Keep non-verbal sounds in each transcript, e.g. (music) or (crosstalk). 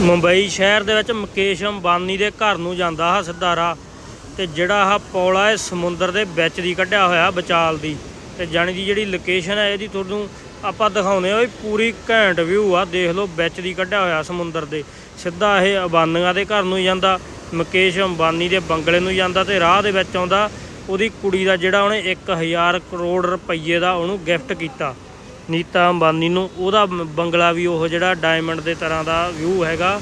ਮੁੰਬਈ ਸ਼ਹਿਰ ਦੇ ਵਿੱਚ ਮੁਕੇਸ਼ ਅੰਬਾਨੀ ਦੇ ਘਰ ਨੂੰ ਜਾਂਦਾ ਆ ਸਿੱਧਾ ਰਾਹ ਤੇ ਜਿਹੜਾ ਆਹ ਪੌਲ ਆ ਇਹ ਸਮੁੰਦਰ ਦੇ ਵਿੱਚ ਦੀ ਕੱਢਿਆ ਹੋਇਆ ਵਿਚਾਲ ਦੀ। ਤੇ ਜਾਣੀ ਦੀ ਜਿਹੜੀ ਲੋਕੇਸ਼ਨ ਹੈ ਇਹਦੀ ਤੁਹਾਨੂੰ ਆਪਾਂ ਦਿਖਾਉਂਦੇ ਆ ਵੀ ਪੂਰੀ ਘੈਂਟ ਵਿਊ ਆ, ਦੇਖ ਲਓ ਵਿੱਚ ਦੀ ਕੱਢਿਆ ਹੋਇਆ ਸਮੁੰਦਰ ਦੇ। ਸਿੱਧਾ ਇਹ ਅੰਬਾਨੀਆਂ ਦੇ ਘਰ ਨੂੰ ਜਾਂਦਾ, ਮੁਕੇਸ਼ ਅੰਬਾਨੀ ਦੇ ਬੰਗਲੇ ਨੂੰ ਜਾਂਦਾ ਤੇ ਰਾਹ ਦੇ ਵਿੱਚ ਆਉਂਦਾ। ਉਹਦੀ ਕੁੜੀ ਦਾ ਜਿਹੜਾ ਉਹਨੇ 1000 ਕਰੋੜ ਰੁਪਈਏ ਦਾ ਉਹਨੂੰ ਗਿਫਟ ਕੀਤਾ। ਨੀਤਾ ਅੰਬਾਨੀ ਨੂੰ, ਉਹਦਾ ਬੰਗਲਾ ਵੀ ਉਹ ਜਿਹੜਾ ਡਾਇਮੰਡ ਦੇ ਤਰ੍ਹਾਂ ਦਾ ਵਿਊ ਹੈਗਾ,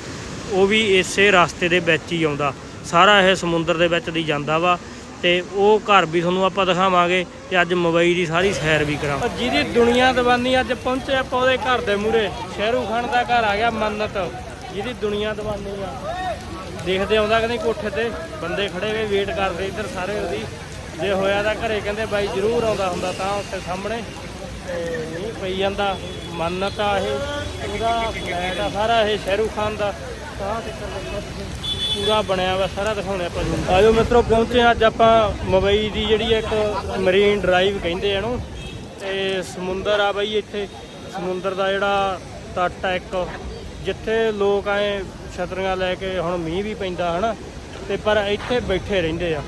ਉਹ ਵੀ ਇਸੇ ਰਸਤੇ ਦੇ ਵਿੱਚ ਹੀ ਆਉਂਦਾ। ਸਾਰਾ ਇਹ ਸਮੁੰਦਰ ਦੇ ਵਿੱਚ ਦੀ ਜਾਂਦਾ ਵਾ, ਤੇ ਉਹ ਘਰ ਵੀ ਤੁਹਾਨੂੰ ਆਪਾਂ ਦਿਖਾਵਾਂਗੇ, ਤੇ ਅੱਜ ਮੁੰਬਈ ਦੀ ਸਾਰੀ ਸੈਰ ਵੀ ਕਰਾਂ ਜਿਹਦੀ ਦੁਨੀਆ ਦੀਵਾਨੀ ਅੱਜ ਪਹੁੰਚੇ ਆਪਾਂ ਉਹਦੇ ਘਰ ਦੇ ਮੂਹਰੇ, ਸ਼ਹਿਰੂ ਖਾਨ ਦਾ ਘਰ ਆ ਗਿਆ ਮੰਨਤ, ਜਿਹਦੀ ਦੁਨੀਆ ਦੀਵਾਨੀ ਆ। ਦੇਖਦੇ ਆਉਂਦਾ ਕਹਿੰਦੇ ਕੋਠੇ ਤੇ, ਬੰਦੇ ਖੜੇ ਵੇ ਵੇਟ ਕਰਦੇ ਇੱਧਰ ਸਾਰੇ ਉਹਦੀ, ਜੇ ਹੋਇਆ ਤਾਂ ਘਰੇ ਕਹਿੰਦੇ ਬਾਈ ਜ਼ਰੂਰ ਆਉਂਦਾ ਹੁੰਦਾ ਤਾਂ ਉੱਥੇ ਸਾਹਮਣੇ। ਨਹੀਂ ਪਈ ਜਾਂਦਾ ਮੰਨਤ ਆ ਇਹ ਉਹਦਾ ਫਲੈਟ ਆ, ਸਾਰਾ ਇਹ ਸ਼ਹਿਰੂ ਖਾਨ ਦਾ। ਤਾਂ ਪੂਰਾ ਬਣਿਆ ਵਾ, ਸਾਰਾ ਦਿਖਾਉਣੇ ਆਪਾਂ ਤੁਹਾਨੂੰ। ਆਜੋ ਮਿੱਤਰੋ, ਪਹੁੰਚੇ ਹਾਂ ਅੱਜ ਆਪਾਂ ਮੁੰਬਈ ਦੀ ਜਿਹੜੀ ਇੱਕ ਮਰੀਨ ਡਰਾਈਵ ਕਹਿੰਦੇ ਆ ਨੂੰ ਤੇ ਸਮੁੰਦਰ ਆ ਬਈ ਇੱਥੇ। ਸਮੁੰਦਰ ਦਾ ਜਿਹੜਾ ਤੱਟ ਆ ਇੱਕ, ਜਿੱਥੇ ਲੋਕ ਆਏ ਛਤਰੀਆਂ ਲੈ ਕੇ ਹੁਣ ਮੀਂਹ ਵੀ ਪੈਂਦਾ, ਹਨਾ? ਤੇ ਪਰ ਇੱਥੇ ਬੈਠੇ ਰਹਿੰਦੇ ਆ।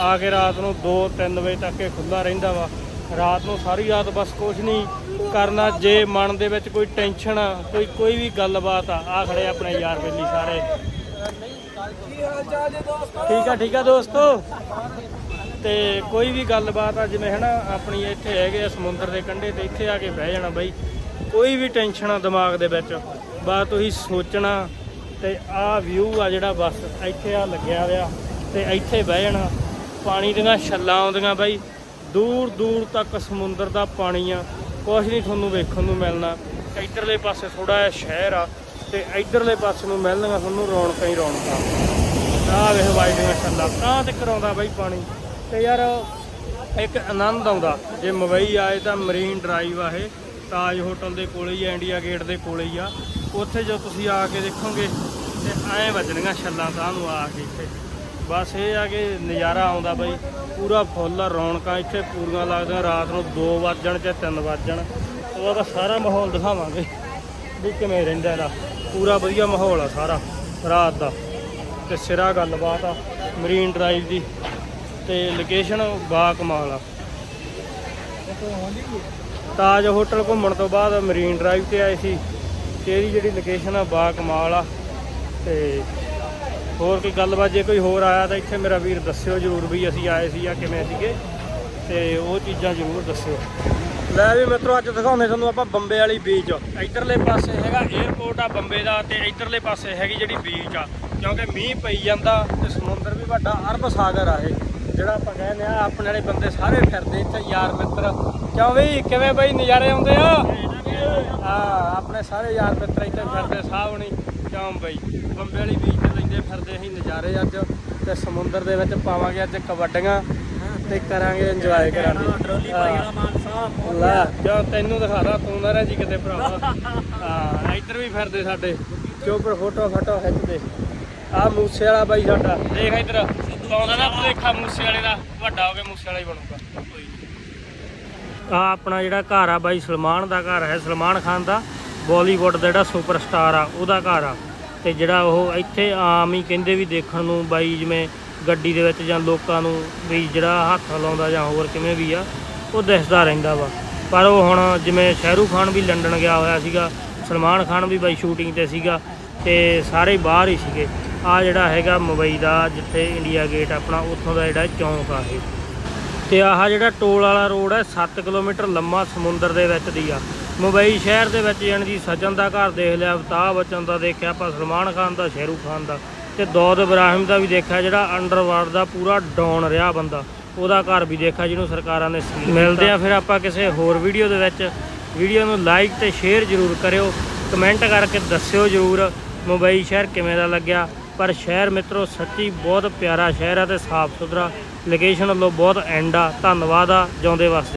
ਆ ਕੇ ਰਾਤ ਨੂੰ 2-3 ਵਜੇ ਤੱਕ ਇਹ ਖੁੱਲਾ ਰਹਿੰਦਾ ਵਾ। ਰਾਤ ਨੂੰ ਸਾਰੀ ਰਾਤ ਬਸ ਕੁਝ ਨਹੀਂ ਕਰਨਾ, ਜੇ ਮਨ ਦੇ ਵਿੱਚ ਕੋਈ ਟੈਨਸ਼ਨ ਆ, ਕੋਈ ਕੋਈ ਵੀ ਗੱਲਬਾਤ ਆ ਆ ਖੜੇ ਆਪਣੇ ਯਾਰ ਬੇਲੀ ਸਾਰੇ। ਠੀਕ ਆ ਠੀਕ ਆ ਦੋਸਤੋ? ਤੇ ਕੋਈ ਵੀ ਗੱਲਬਾਤ ਆ, ਜਿਵੇਂ ਹਨਾ, ਆਪਣੀ ਇੱਥੇ ਹੈਗੇ ਆ ਸਮੁੰਦਰ ਦੇ ਕੰਢੇ ਤੇ, ਇੱਥੇ ਆ ਕੇ ਬਹਿ ਜਾਣਾ ਬਾਈ। ਕੋਈ ਵੀ ਟੈਨਸ਼ਨ ਆ ਦਿਮਾਗ ਦੇ ਵਿੱਚ, ਬਸ ਤੁਸੀਂ ਸੋਚਣਾ, ਤੇ ਆਹ ਵਿਊ ਆ ਜਿਹੜਾ ਬਸ ਇੱਥੇ ਆ ਲੱਗਿਆ ਹੋਇਆ, ਤੇ ਇੱਥੇ ਬਹਿ ਜਾਣਾ। ਪਾਣੀ ਦੀਆਂ ਛੱਲਾਂ ਆਉਂਦੀਆਂ ਬਾਈ। ਦੂਰ ਦੂਰ ਤੱਕ ਸਮੁੰਦਰ ਦਾ ਪਾਣੀ ਆ। ਕੁਛ ਨਹੀਂ ਤੁਹਾਨੂੰ ਵੇਖਣ ਨੂੰ ਮਿਲਣਾ। ਇਧਰਲੇ ਪਾਸੇ ਥੋੜਾ ਜਿਹਾ ਸ਼ਹਿਰ ਆ ਤੇ ਇਧਰਲੇ ਪਾਸੇ ਨੂੰ ਮਿਲਣਗੀਆਂ ਤੁਹਾਨੂੰ ਰੌਣਕਾਂ ਹੀ ਰੌਣਕਾਂ। ਆਹ ਵੇਖ ਵਾਈਟ ਦੀਆਂ ਛੱਲਾਂ ਤਾਂ ਤੇ ਕਰਾਉਂਦਾ ਬਾਈ ਪਾਣੀ। ਤੇ ਯਾਰ, ਇੱਕ ਆਨੰਦ ਆਉਂਦਾ। ਜੇ ਮੁੰਬਈ ਆਏ ਤਾਂ ਮਰੀਨ ਡਰਾਈਵ ਆ ਇਹ। ਤਾਜ ਹੋਟਲ ਦੇ ਕੋਲੇ ਹੀ ਆ, ਇੰਡੀਆ ਗੇਟ ਦੇ ਕੋਲੇ ਹੀ ਆ। ਉੱਥੇ ਜੋ ਤੁਸੀਂ ਆ ਕੇ ਦੇਖੋਗੇ ਤੇ ਐਂ ਵੱਜਣੀਆਂ ਛੱਲਾਂ ਤਾਂ ਨੂੰ ਆ ਕੇ ਇੱਥੇ। ਬਸ ਇਹ ਆ ਕਿ ਨਜ਼ਾਰਾ ਆਉਂਦਾ ਬਈ, ਪੂਰਾ ਫੁੱਲ ਰੌਣਕਾਂ ਇੱਥੇ ਪੂਰੀਆਂ ਲੱਗਦੀਆਂ, ਰਾਤ ਨੂੰ 2 ਵਜਣ ਜਾਂ 3 ਵਜਣ ਉਹਦਾ ਸਾਰਾ ਮਾਹੌਲ ਦਿਖਾਵਾਂਗੇ ਵੀ ਕਿਵੇਂ ਰਹਿੰਦਾ ਇਹਦਾ। ਪੂਰਾ ਵਧੀਆ ਮਾਹੌਲ ਆ ਸਾਰਾ ਰਾਤ ਦਾ। ਤੇ ਸਿਰਾ ਗੱਲਬਾਤ ਆ ਮਰੀਨ ਡਰਾਈਵ ਦੀ। ਤੇ ਲੋਕੇਸ਼ਨ ਬਾ ਕਮਾਲ ਆ। ਤਾਜ ਹੋਟਲ ਘੁੰਮਣ ਤੋਂ ਬਾਅਦ ਮਰੀਨ ਡਰਾਈਵ ਤੇ ਆਏ ਸੀ। ਤੇ ਇਹਦੀ ਜਿਹੜੀ ਲੋਕੇਸ਼ਨ ਆ ਬਾ ਕਮਾਲ ਆ। ਤੇ ਹੋਰ ਕੋਈ ਗੱਲਬਾਤ ਜੇ ਕੋਈ ਹੋਰ ਆਇਆ ਤਾਂ ਇੱਥੇ ਮੇਰਾ ਵੀਰ ਦੱਸਿਓ ਜਰੂਰ ਵੀ ਅਸੀਂ ਆਏ ਸੀ ਜਾਂ ਕਿਵੇਂ ਸੀਗੇ। ਤੇ ਉਹ ਚੀਜ਼ਾਂ ਜਰੂਰ ਦੱਸਿਓ। ਲੈ ਵੀ ਮਿੱਤਰੋ ਅੱਜ ਦਿਖਾਉਂਦੇ ਤੁਹਾਨੂੰ ਆਪਾਂ ਬੰਬੇ ਵਾਲੀ ਬੀਚ ਇਧਰਲੇ ਪਾਸੇ ਹੈਗਾ 에어ਪੋਰਟ ਆ ਬੰਬੇ ਦਾ ਤੇ ਇਧਰਲੇ ਪਾਸੇ ਹੈਗੀ ਜਿਹੜੀ ਬੀਚ ਆ। ਕਿਉਂਕਿ ਮੀਂਹ ਪਈ ਜਾਂਦਾ ਤੇ ਸਮੁੰਦਰ ਵੀ ਵੱਡਾ ਅਰਬ ਸਾਗਰ ਆ ਇਹ। ਜਿਹੜਾ ਆਪਾਂ ਕਹਿੰਦੇ ਆ ਆਪਣੇ ਵਾਲੇ ਬੰਦੇ ਸਾਰੇ ਫਿਰਦੇ ਇੱਥੇ ਯਾਰ ਮਿੱਤਰ। ਕਿਉਂ ਬਈ? ਕਿਵੇਂ ਬਈ ਨਜ਼ਾਰੇ ਆਉਂਦੇ ਆ? ਹਾਂ ਆਪਣੇ ਸਾਰੇ ਯਾਰ ਮਿੱਤਰ ਇੱਥੇ ਫਿਰਦੇ ਸਾਹ ਨਹੀਂ ਕਿਉਂ ਬਈ? ਬੰਬੇ ਵਾਲੀ ਬੀਚ ਤੇ ਲੈਂਦੇ ਫਿਰਦੇ ਅਸੀਂ ਨਜ਼ਾਰੇ ਅੱਜ ਤੇ ਸਮੁੰਦਰ ਦੇ ਵਿੱਚ ਪਾਵਾਂਗੇ ਅੱਜ ਕਬੱਡੀਆਂ ਤੇ ਕਰਾਂਗੇ ਇੰਜੋਏ ਕਰਾਂਗੇ। ਲੈ ਜੋ ਤੈਨੂੰ ਦਿਖਾਦਾ ਤੂੰ ਨਾ ਰਹਿ ਜੀ ਕਿਤੇ ਭਰਾਵਾ (laughs) ਹਾਂ ਇੱਧਰ ਵੀ ਫਿਰਦੇ ਸਾਡੇ। ਚੋਪਰ ਫੋਟੋ ਫੋਟੋ ਖਿੱਚਦੇ। ਆ ਮੂਸੇ ਵਾਲਾ ਬਾਈ ਸਾਡਾ। ਦੇਖ ਇੱਧਰ। ਆਉਂਦਾ ਨਾ ਭੁਲੇਖਾ ਮੂਸੇ ਵਾਲੇ ਦਾ। ਵੱਡਾ ਹੋ ਕੇ ਮੂਸੇ ਵਾਲਾ ਹੀ ਬਣੂਗਾ। ਆ ਆਪਣਾ ਜਿਹੜਾ ਘਰ ਆ ਬਾਈ ਸਲਮਾਨ ਦਾ ਘਰ ਹੈ। ਸਲਮਾਨ ਖਾਨ ਦਾ ਬਾਲੀਵੁੱਡ ਦਾ ਜਿਹੜਾ ਸੁਪਰਸਟਾਰ ਆ ਉਹਦਾ ਘਰ ਆ। ਤੇ ਜਿਹੜਾ ਉਹ ਇੱਥੇ ਆਮ ਹੀ ਕਹਿੰਦੇ ਵੀ ਦੇਖਣ ਨੂੰ ਬਾਈ ਜਿਵੇਂ ਗੱਡੀ ਦੇ ਵਿੱਚ ਜਾਂ ਲੋਕਾਂ ਨੂੰ ਵੀ ਜਿਹੜਾ ਹੱਥ ਲਾਉਂਦਾ ਜਾਂ ਹੋਰ ਕਿਵੇਂ ਵੀ ਆ, ਉਹ ਦਿਸਦਾ ਰਹਿੰਦਾ ਵਾ। ਪਰ ਉਹ ਹੁਣ ਜਿਵੇਂ ਸ਼ਾਹਰੂਖ ਖਾਨ ਵੀ ਲੰਡਨ ਗਿਆ ਹੋਇਆ ਸੀਗਾ, ਸਲਮਾਨ ਖਾਨ ਵੀ ਬਾਈ ਸ਼ੂਟਿੰਗ ਤੇ ਸੀਗਾ ਤੇ ਸਾਰੇ ਬਾਹਰ ਹੀ ਸੀਗੇ। ਆ ਜਿਹੜਾ ਹੈਗਾ ਮੁੰਬਈ ਦਾ ਜਿੱਥੇ ਇੰਡੀਆ ਗੇਟ ਆਪਣਾ, ਉੱਥੋਂ ਦਾ ਜਿਹੜਾ ਚੌਂਕ ਆ ਇਹ। ਤੇ ਆਹ ਜਿਹੜਾ ਟੋਲ ਵਾਲਾ ਰੋਡ ਹੈ 7 ਕਿਲੋਮੀਟਰ ਲੰਮਾ ਸਮੁੰਦਰ ਦੇ ਵਿੱਚ ਦੀ ਆ। ਮੁੰਬਈ ਸ਼ਹਿਰ ਦੇ ਵਿੱਚ ਜਾਣੀ ਜੀ ਸਜਨ ਦਾ ਘਰ ਦੇਖ ਲਿਆ ਅਮਿਤਾਭ ਬੱਚਨ ਦਾ ਦੇਖਿਆ, ਆਪਾਂ ਸਲਮਾਨ ਖਾਨ ਦਾ, ਸ਼ਾਹਰੂਖ ਖਾਨ ਦਾ। ਤੇ ਦੌਦ ਇਬਰਾਹਿਮ ਦਾ ਵੀ ਦੇਖਿਆ, ਜਿਹੜਾ ਅੰਡਰਵਰਲਡ ਦਾ ਪੂਰਾ ਡਾਊਨ ਰਿਹਾ ਬੰਦਾ, ਉਹਦਾ ਘਰ ਵੀ ਦੇਖਿਆ, ਜਿਹਨੂੰ ਸਰਕਾਰਾਂ ਨੇ ਮਿਲਦੇ ਆ ਫਿਰ ਆਪਾਂ ਕਿਸੇ ਹੋਰ ਵੀਡੀਓ ਦੇ ਵਿੱਚ। ਵੀਡੀਓ ਨੂੰ ਲਾਈਕ ਤੇ ਸ਼ੇਅਰ ਜ਼ਰੂਰ ਕਰਿਓ। ਕਮੈਂਟ ਕਰਕੇ ਦੱਸਿਓ ਜ਼ਰੂਰ, ਮੁੰਬਈ ਸ਼ਹਿਰ ਕਿਵੇਂ ਦਾ ਲੱਗਿਆ। ਪਰ ਸ਼ਹਿਰ ਮਿੱਤਰੋ, ਸੱਚੀ ਬਹੁਤ ਪਿਆਰਾ ਸ਼ਹਿਰ ਆ ਤੇ ਸਾਫ਼ ਸੁਥਰਾ। ਲੋਕੇਸ਼ਨ ਵੱਲੋਂ ਬਹੁਤ ਐਂਡ ਆ। ਧੰਨਵਾਦ ਆ, ਜਿਉਂਦੇ ਵਾਸਤੇ।